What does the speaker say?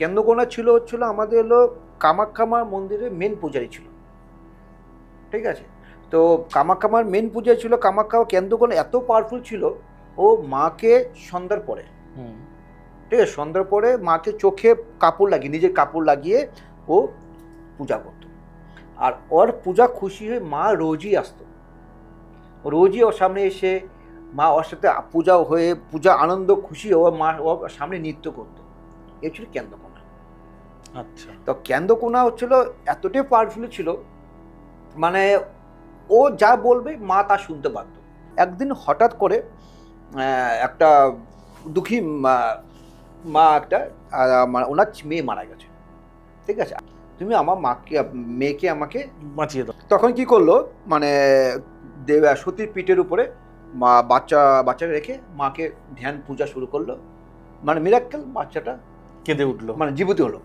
কেন্দ্রকোনা ছিল হচ্ছিল আমাদের হলো কামাখ্যামা মন্দিরের মেন পূজারি ছিল। ঠিক আছে? তো কামাখ্যামার মেন পূজা ছিল কামাখ্যা কেন্দ্রকোনা এত পাওয়ারফুল ছিল ও মাকে সন্ধ্যার পরে। হুম। ঠিক আছে? সন্ধ্যার পরে মাকে চোখে কাপড় লাগিয়ে নিজের কাপড় লাগিয়ে ও পূজা করতো। আর ওর পূজা খুশি হয়ে মা রোজই আসতো। রোজই ওর সামনে এসে মা ওর সাথে পূজা হয়ে পূজা আনন্দ খুশি ও মা ওর সামনে নৃত্য করতো। এ ছিল কেন্দ্রকোনা আচ্ছা। তো কেন্দ্রকোনা হচ্ছিল এতটাই পাওয়ারফুল ছিল মানে ও যা বলবে মা তা শুনতে পারত একদিন হঠাৎ করে একটা দুঃখী মা একটা মানে ওনার মেয়ে মারা গেছে। ঠিক আছে? তুমি আমার মাকে মেয়েকে আমাকে বাঁচিয়ে দাও। তখন কি করল? মানে দেব সতীর পিঠের উপরে মা বাচ্চা বাচ্চাকে রেখে মাকে ধ্যান পূজা শুরু করল। মানে মিরাক্কেল বাচ্চাটা কেঁদে উঠল। মানে জীবিত হলো।